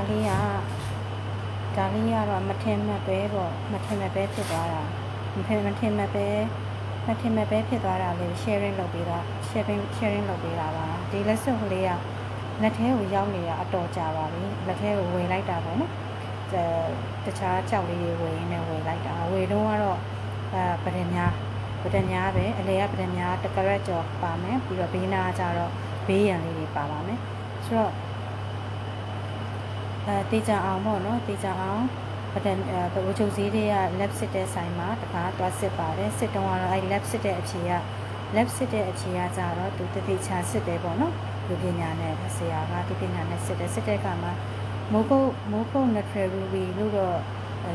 ဒါလေးကဒါလေးကတော့မထင်မှတ်ပဲပေါ့မထင်မှတ်ပဲဖြစ်သွားတာမထင်မထင်မှတ်ပဲမထင်မှတ်ပဲဖြစ်သွားတာလေး sharing လုပ်ပေးတာ sharing sharing လုပ်ပေးတာပါဒီလက်စွပ်ကလေးကလက်ထဲကိုရောက်နေတာအတော်ကြာပါပြီလက်ထဲကိုဝင်လိုက်တာပေါ့နော်အဲတခြားကြောက်လေးတွေဝင်နေဝင်လိုက်တာဝေတော့ကတော့အဲပဒင်များပဒင်များပဲအလေကပဒင်များတကရက်ကျော်ပါမယ်ပြီးတော့ဘေးနာကျတော့ဘေးရန်လေးတွေပါပါမယ်ဆိုတော့ အဲတေချာအောင်ပေါ့နော်တေချာအောင်ပဒံအဲဘိုးချုပ်စည်းတွေက lab စစ်တဲ့ဆိုင်မှာတခါသွားစစ်ပါတယ်စစ်တုံးကတော့အဲ lab စစ်တဲ့အဖြေက lab စစ်တဲ့အဖြေကကြတော့သူတတိချာစစ်တယ်ပေါ့နော်လူပညာနဲ့ဆရာကဒီပညာနဲ့စစ်တယ်စစ်တဲ့အခါမှာမိုးကုတ်မိုးကုတ် natural ruby လို့တော့အဲ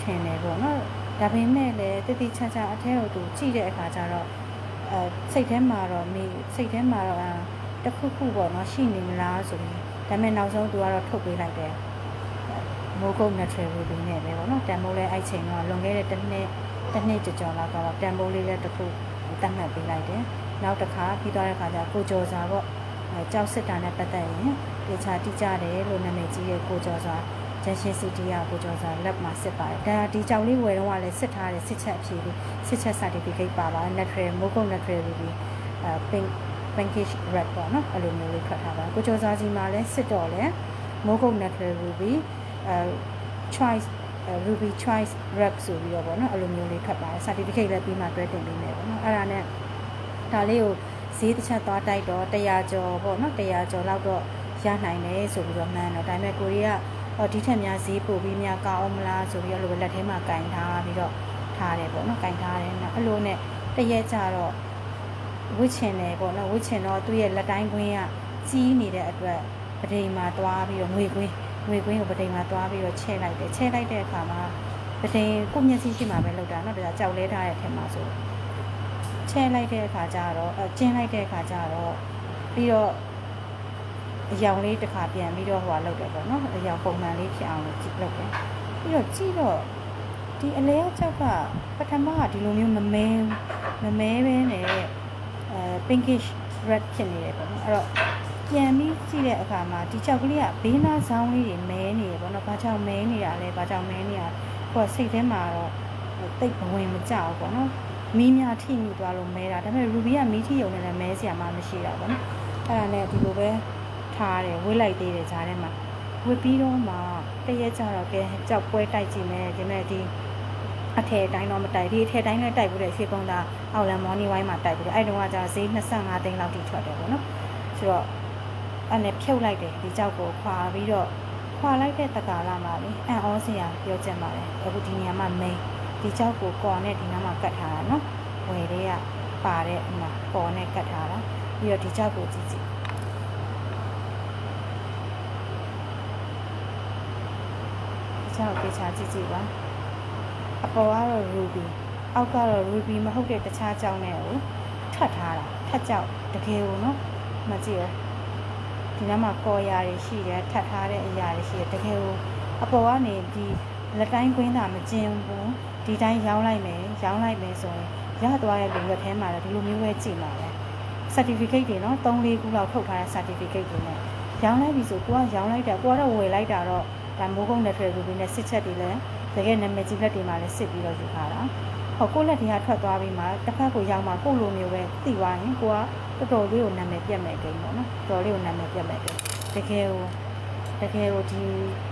ထင်တယ်ပေါ့နော်ဒါပေမဲ့လည်းတတိချာချာအထဲကိုသူကြည့်တဲ့အခါကျတော့အဲစိတ်ထဲမှာတော့မိစိတ်ထဲမှာတော့အာတစ်ခုခုပေါ့နော်ရှိနေမလားဆိုပြီး ဒါပေမဲ့နောက်ဆုံးသူကတော့ထုတ်ပေးလိုက်တယ်မိုးကုတ် natural ruby နဲ့ပဲပေါ့နော်တန်ဖိုးလဲအဲ့ချိန်တော့လွန်ခဲ့တဲ့တစ်နှစ်တစ်နှစ်ကြော်ကြော်လောက်ကတော့တန်ဖိုးလေးလည်းတစ်ခုတတ်မှတ်ပေးလိုက်တယ်နောက်တစ်ခါပြီးသွားတဲ့ခါကျကိုကျော်စာပေါ့အဲကြောက်စစ်တာနဲ့ပတ်သက်ရင်တခြားတိကျတယ်လို့နာမည်ကြီးတဲ့ကိုကျော်စာဂျန်ရှင်စီတီယာကိုကျော်စာလက်မှာစစ်ပါတယ်ဒါဒီကြောင်လေးဝယ်တော့ကလည်းစစ်ထားတယ်စစ်ချက်အဖြေလေးစစ်ချက် certificate ပါပါတယ် natural မိုးကုတ် natural ruby အဲ pink pinkish red ပေါ့နော်အဲ့လိုမျိုးလေးထွက်ထားပါတယ်ကိုကျော်စာကြီးမှာလည်းစစ်တော့လဲမိုးကုတ် natural ruby အဲ choice အဲ ruby choice rep ဆိုပြီးတော့ဗောနော်အဲ့လိုမျိုးလေးထွက်ပါတယ် certificate လည်းပြီးမှတွဲတင်ပေးမယ်ဗောနော်အဲ့ဒါနဲ့ဒါလေးကိုဈေးတစ်ချက်သွားတိုက်တော့100ကျော်ဗောနော်100ကျော်လောက်တော့ရနိုင်တယ်ဆိုပြီးတော့မှန်းတော့ဒါပေမဲ့ကိုရီးယားဟောဒီထက်များဈေးပို့ပြီးများကောင်းအောင်မလားဆိုပြီးတော့လိုပဲလက်ထဲမှာကင်ထားပြီးတော့ထားတယ်ဗောနော်ကင်ထားတယ်နော်အဲ့လိုနဲ့တရက်ကြတော့ ဝစ်ချင်တယ်ပေါ့နော်ဝစ်ချင်တော့သူ့ရဲ့လက်တိုင်းကွင်းကကြီးနေတဲ့အတွက်ပဒိန်မှာသွားပြီးတော့ငွေကွင်းငွေကွင်းကိုပဒိန်မှာသွားပြီးတော့ချဲလိုက်တယ်ချဲလိုက်တဲ့အခါမှာပဒိန်ကိုမျက်စိရှိမှပဲလောက်တာနော်ဒါကြောက်လဲထားတဲ့အထက်မှာဆိုချဲလိုက်တဲ့အခါကျတော့ကျင်းလိုက်တဲ့အခါကျတော့ပြီးတော့အယောင်လေးတစ်ခါပြန်ပြီးတော့ဟိုဟာလောက်တယ်ပေါ့နော်အယောင်ပုံမှန်လေးဖြစ်အောင်လို့ကြည့်လောက်တယ်ပြီးတော့ကြည့်တော့ဒီအလဲအချက်ကပထမကဒီလိုမျိုးမမဲမမဲပဲနဲ့ အဲ pinkish red ဖြစ်နေတယ်ပေါ့နော်အဲ့တော့ပြန်ပြီးကြည့်တဲ့အခါမှာဒီချောက်ကလေးကဘေးနားဆောင်းလေးတွေမဲနေတယ်ပေါ့နော်။ဘာကြောင့်မဲနေတာလဲ။ဘာကြောင့်မဲနေတာ။ကိုယ်စိတ်ထဲမှာတော့တိတ်ဘဝင်မကြောက်ဘူးပေါ့နော်။မီးများထိမိသွားလို့မဲတာ။ဒါပေမဲ့ Ruby ကမီးထိရုံနဲ့လည်းမဲစရာမှမရှိတာပေါ့နော်။အဲ့ဒါနဲ့ဒီလိုပဲထားတယ်ဝှေ့လိုက်သေးတယ်ဈာထဲမှာဝှေ့ပြီးတော့မှတရက်ကြတော့ကဲကြောက်ပွဲတိုက်ကြည့်မယ်ဒီမဲ့ဒီ အထည်တိုင်းတော့မတိုက်ဒီအထည်တိုင်းလည်းတိုက်ဘူးတဲ့ရှေ့ကုန်းသားအောက်လန်မော်နီဝိုင်းမှာတိုက်ဘူးတဲ့အဲ့တုန်းကကြာဈေး25သိန်းလောက်ထိထွက်တယ်ပေါ့နော်ဆိုတော့အဲ့နဲ့ဖြုတ်လိုက်တယ်ဒီကြောက်ကိုခွာပြီးတော့ခွာလိုက်တဲ့တကာလာမှာလေအန်ဩစရာပြောချင်ပါတယ်အခုဒီနေရာမှာ main ဒီကြောက်ကိုကော်နဲ့ဒီနားမှာကတ်ထားတာနော်ဝယ်တဲ့ကပါတဲ့အမှာကော်နဲ့ကတ်ထားတာပြီးတော့ဒီကြောက်ကိုကြည့်ကြည့်ဒီကြောက်ကိုချာကြည့်ကြည့်ပါ အပေါ်ကတော့ ruby အောက်ကတော့ ruby မဟုတ်တဲ့တခြားကြောက်နဲ့ကိုထပ်ထားတာထပ်ကြောက်တကယ်ကိုနော်မကြည့်ရောဒီနားမှာကော်ရာတွေရှိတယ်ထပ်ထားတဲ့အရာတွေရှိတယ်တကယ်ကိုအပေါ်ကနေဒီလက်တိုင်းကွင်းတာမကျင်ဘူးဒီတိုင်းရောင်းလိုက်မယ်ရောင်းလိုက်မယ်ဆိုရင်ရသွားတဲ့လူလက်ထဲမှာလည်းဒီလိုမျိုးပဲကြည့်လာတယ် certificate တွေနော်3 4ခုလောက်ထုတ်ထားတဲ့ certificate တွေနဲ့ရောင်းလိုက်ပြီဆိုကိုကရောင်းလိုက်တာကိုကတော့ဝယ်လိုက်တာတော့ဒါမိုးကုန်းနဲ့ထွက်ပြီးနဲ့စစ်ချက်တွေလည်း တကယ်နာမည်ကြီးလက်တွေမှာလည်းစစ်ပြီးတော့ယူထားတာဟောကိုလက်တွေကထွက်သွားပြီးမှတစ်ဖက်ကိုရောက်မှကိုလိုမျိုးပဲသိသွားရင်ကိုကတော်တော်လေးကိုနာမည်ပြတ်မဲ့ကိန်းပေါ့နော်တော်တော်လေးကိုနာမည်ပြတ်မဲ့ကိန်းတကယ်ကိုတကယ်ကိုဒီ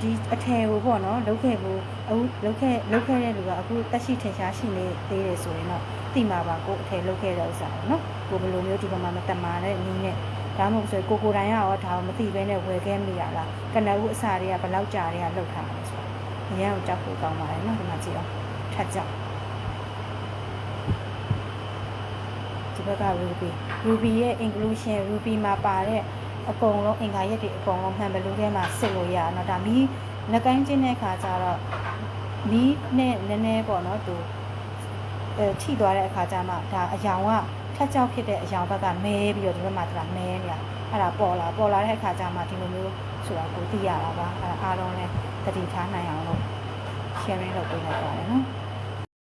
ဒီအထယ်ကိုပေါ့နော်လုတ်ခဲ့ဘူးအခုလုတ်ခဲ့လုတ်ခဲ့တဲ့လူကအခုတက်ရှိထင်ရှားရှိနေသေးတယ်ဆိုရင်တော့သိမှာပါကိုအထယ်လုတ်ခဲ့တဲ့ဥစ္စာပေါ့နော်ကိုဘယ်လိုမျိုးဒီပေါ်မှာမတမာတဲ့နည်းနဲ့ဒါမှမဟုတ်ဆိုကိုကိုတိုင်းကရောဒါကိုမသိဘဲနဲ့ဝယ်ခဲ့မိရလားကနဦးအစာတွေကဘယ်လောက်ကြာတွေကလုတ်ထားလဲဆိုတော့ အရင်ကကြောက်ဖို့ကောင်းပါတယ်နော်ဒီမှာကြည့်အောင်ထပ်ကြောက်ဒီဘက်က ruby ruby ရဲ့ inclusion ruby မှာပါတဲ့အကုန်လုံးအင်္ဂါရက်တွေအကုန်လုံးမှန်ဘလူးထဲမှာစစ်လို့ရအောင်ဒါမီးလက်ကမ်းချင်းတဲ့ခါကျတော့မီးနဲ့နည်းနည်းပေါ့နော်သူအဲထိသွားတဲ့အခါကျမှဒါအယောင်ကထက်ကြောက်ဖြစ်တဲ့အယောင်ဘက်ကမဲပြီးတော့ဒီဘက်မှာဒါမဲနေတာအဲ့ဒါပေါ်လာပေါ်လာတဲ့အခါကျမှဒီလိုမျိုးဆိုတာကိုသိရတာပါအဲ့ဒါအားလုံးလည်း တတိထားနိုင်အောင်လို့ sharing လုပ်ပေးလိုက်ပါတယ်နော်